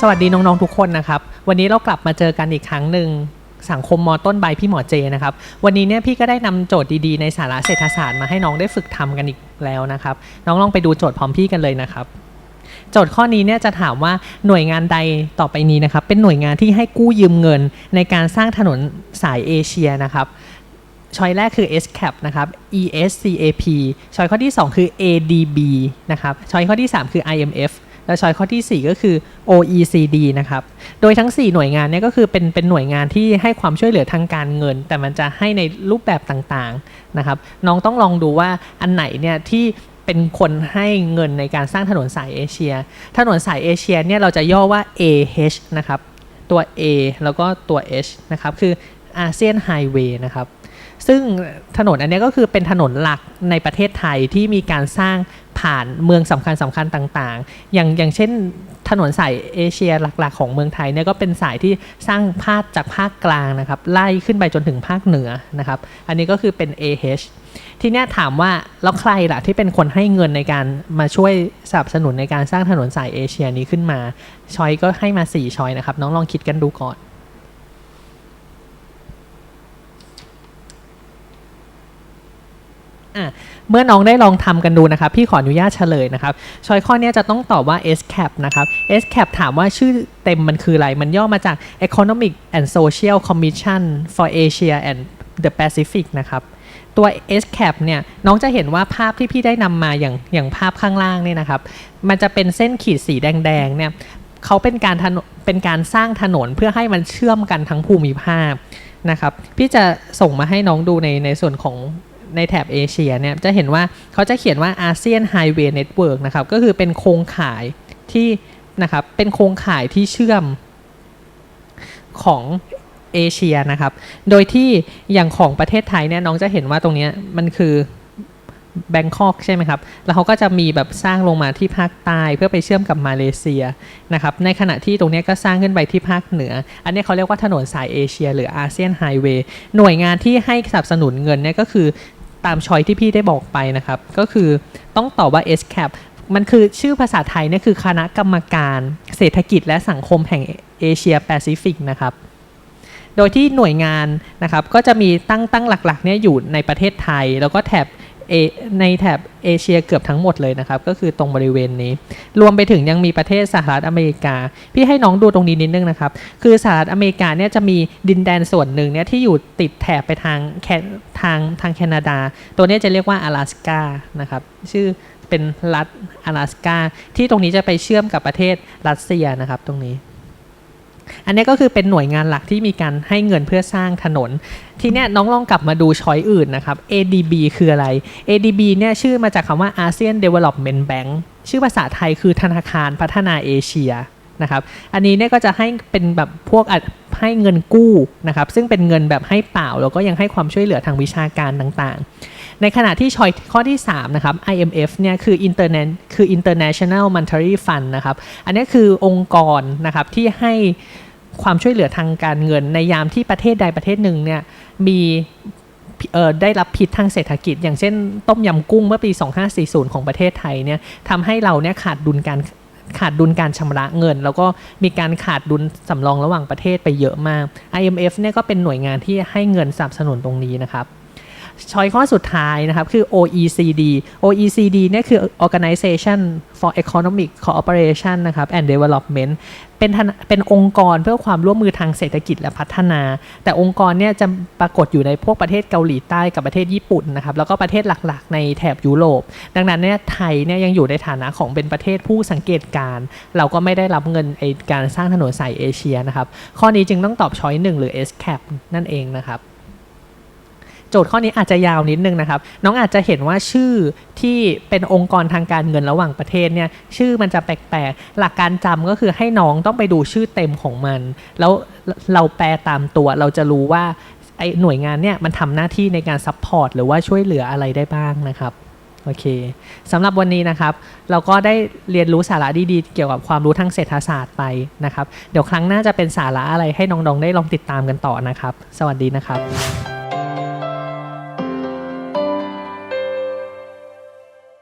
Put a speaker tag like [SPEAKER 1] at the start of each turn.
[SPEAKER 1] สวัสดีน้อง ๆ ทุกคนนะครับ วันนี้เรากลับมาเจอกันอีกครั้งหนึ่งสังคมมอต้นใบพี่หมอเจนะครับ วันนี้เนี่ยพี่ก็ได้นำโจทย์ดีๆ ในสาระเศรษฐศาสตร์มาให้น้องได้ฝึกทำกันอีกแล้วนะครับ น้องลองไปดูโจทย์พร้อมพี่กันเลยนะครับ โจทย์ข้อนี้เนี่ยจะถามว่าหน่วยงานใดต่อไปนี้นะครับ เป็นหน่วยงานที่ให้กู้ยืมเงิน ในการสร้างถนนสายเอเชียนะครับช้อยแรกคือ SCAP นะครับ ESCAP ช้อยข้อที่ 2 คือ ADB นะครับช้อยข้อที่ 3 คือ IMF และช้อยข้อทีสี่ 4 ก็คือ OECD นะครับ โดยทั้ง 4 หน่วยงานเนี้ก็คือเป็นเป็นหน่วยงานที่ให้ความช่วยเหลือทางการเงิน แต่มันจะให้ในรูปแบบต่างๆนะครับ น้องต้องลองดูว่าอันไหนเนี่ยที่เป็นคนให้เงินในการสร้างถนนสายเอเชีย ถนนสายเอเชียเนี่ยเราจะย่อว่า AH นะครับ ตัว A แล้วก็ตัว H นะครับ คืออาเซียนไฮเวย์นะครับ ซึ่งถนนอันนี้ก็คือเป็นถนนหลักในประเทศไทยที่มีการสร้างผ่านเมืองสำคัญสำคัญต่างๆ อย่างอย่างเช่นถนนสายเอเชียหลักๆ ของเมืองไทยเนี่ยก็เป็นสายที่สร้างพาดจากภาคกลางนะครับ ไล่ขึ้นไปจนถึงภาคเหนือนะครับ อันนี้ก็คือเป็น AH ทีนี้ถามว่า แล้วใครล่ะที่เป็นคนให้เงินในการมาช่วยสนับสนุนในการสร้างถนนสายเอเชียนี้ขึ้นมา ชอยก็ให้มา 4 ชอยนะครับ น้องลองคิดกันดูก่อน อะเมื่อน้องได้ลองทำกันดูนะครับ พี่ขออนุญาตเฉลยนะครับชอยข้อนี้จะต้องตอบว่า SCAP นะครับ SCAP ถามว่าชื่อเต็มมันคืออะไร มันย่อมาจาก Economic and Social Commission for Asia and the Pacific นะครับตัว SCAP เนี่ยน้องจะเห็นว่าภาพที่พี่ได้นำมาอย่างอย่างภาพข้างล่างเนี่ยนะครับ มันจะเป็นเส้นขีดสีแดงๆเนี่ยเขาเป็นการเป็นการสร้างถนนเพื่อให้มันเชื่อมกันทั้งภูมิภาคนะครับ พี่จะส่งมาให้น้องดูในในส่วนของ ในแถบเอเชียเนี่ยจะเห็นว่าเขาจะเขียนว่าอาเซียนไฮเวย์เน็ตเวิร์กนะครับก็คือเป็นโครงข่ายที่นะครับเป็นโครงข่ายที่เชื่อมของเอเชียนะครับ โดยที่อย่างของประเทศไทยเนี่ยน้องจะเห็นว่าตรงนี้มันคือแบงคอกใช่ไหมครับ แล้วเขาก็จะมีแบบสร้างลงมาที่ภาคใต้เพื่อไปเชื่อมกับมาเลเซียนะครับ ในขณะที่ตรงนี้ก็สร้างขึ้นไปที่ภาคเหนือ อันนี้เขาเรียกว่าถนนสายเอเชีย หรืออาเซียนไฮเวย์ หน่วยงานที่ให้สนับสนุนเงินเนี่ยก็คือ ตามชอยที่พี่ได้บอกไปนะครับ ก็คือต้องตอบว่า SCAP มันคือชื่อภาษาไทยเนี่ยคือคณะกรรมการเศรษฐกิจและสังคมแห่งเอเชียแปซิฟิกนะครับ โดยที่หน่วยงานนะครับก็จะมีตั้งตั้งหลักๆเนี่ยอยู่ในประเทศไทย แล้วก็แถบ ในแถบเอเชียเกือบทั้งหมดเลยนะครับ ก็คือตรงบริเวณนี้ รวมไปถึงยังมีประเทศสหรัฐอเมริกา พี่ให้น้องดูตรงนี้นิดนึงนะครับ คือสหรัฐอเมริกาเนี่ยจะมีดินแดนส่วนหนึ่งเนี่ยที่อยู่ติดแถบไปทางแคทางทางแคนาดา ตัวเนี้ยจะเรียกว่า阿拉斯กานะครับ ชื่อเป็นรัฐ阿拉斯กาที่ตรงนี้จะไปเชื่อมกับประเทศรัสเซียนะครับตรงนี้ อันนี้ก็คือเป็นหน่วยงานหลักที่มีการให้เงินเพื่อสร้างถนน ทีเนี้ยน้องลองกลับมาดูช้อยอื่นนะครับ ADB คืออะไร ADB เนี่ยชื่อมาจากคำว่า ASEAN Development Bank ชื่อภาษาไทยคือธนาคารพัฒนาเอเชีย นะครับ อันนี้เนี่ยก็จะให้เป็นแบบพวกให้เงินกู้นะครับ ซึ่งเป็นเงินแบบให้เปล่าแล้วก็ยังให้ความช่วยเหลือทางวิชาการต่างๆ ในขณะที่ชอยข้อที่ 3 นะครับ IMF เนี่ยคือ Internet คือ International Monetary Fund นะครับ อันนี้คือองค์กรนะครับที่ให้ความช่วยเหลือทางการเงิน ในยามที่ประเทศใดประเทศหนึ่งเนี่ยมีได้รับพิษทางเศรษฐกิจ อย่างเช่นต้มยำกุ้งเมื่อปี 2540 ของประเทศไทยเนี่ยทำให้เราเนี่ยขาดดุลการ ขาดดุลการชำระเงิน แล้วก็มีการขาดดุลสำรองระหว่างประเทศไปเยอะมาก IMF เนี่ยก็เป็นหน่วยงานที่ให้เงินสนับสนุนตรงนี้นะครับ ช้อยข้อสุดท้ายนะครับ คือ OECD OECD เนี่ยคือ Organization for Economic Cooperation นะครับ and Development เป็นเป็นองค์กรเพื่อความร่วมมือทางเศรษฐกิจและพัฒนา แต่องค์กรเนี่ยจะปรากฏอยู่ในพวกประเทศเกาหลีใต้กับประเทศญี่ปุ่นนะครับ แล้วก็ประเทศหลักๆ ในแถบยุโรป ดังนั้นเนี่ยไทยเนี่ยยังอยู่ในฐานะของเป็นประเทศผู้สังเกตการ เราก็ไม่ได้รับเงินไอการสร้างถนนสายเอเชียนะครับ ข้อนี้จึงต้องตอบช้อยหนึ่งหรือ SCAP นั่นเองนะครับ จทย์ข้อนี้อาจจะยาวนิดนึงนะครับ น้องอาจจะเห็นว่าชื่อที่เป็นองค์กรทางการเงินระหว่างประเทศเนี่ยชื่อมันจะแปลกๆ หลักการจำก็คือให้น้องต้องไปดูชื่อเต็มของมัน แล้วเราแปลตามตัวเราจะรู้ว่าไอหน่วยงานเนี่ยมันทำหน้าที่ในการซัพพอร์ตหรือว่าช่วยเหลืออะไรได้บ้างนะครับโอเคสำหรับวันนี้นะครับ เราก็ได้เรียนรู้สาระดีๆ เกี่ยวกับความรู้ทางเศรษฐศาสตร์ไปนะครับ เดี๋ยวครั้งหน้าจะเป็นสาระอะไรให้น้องๆได้ลองติดตามกันต่อนะครับ สวัสดีนะครับ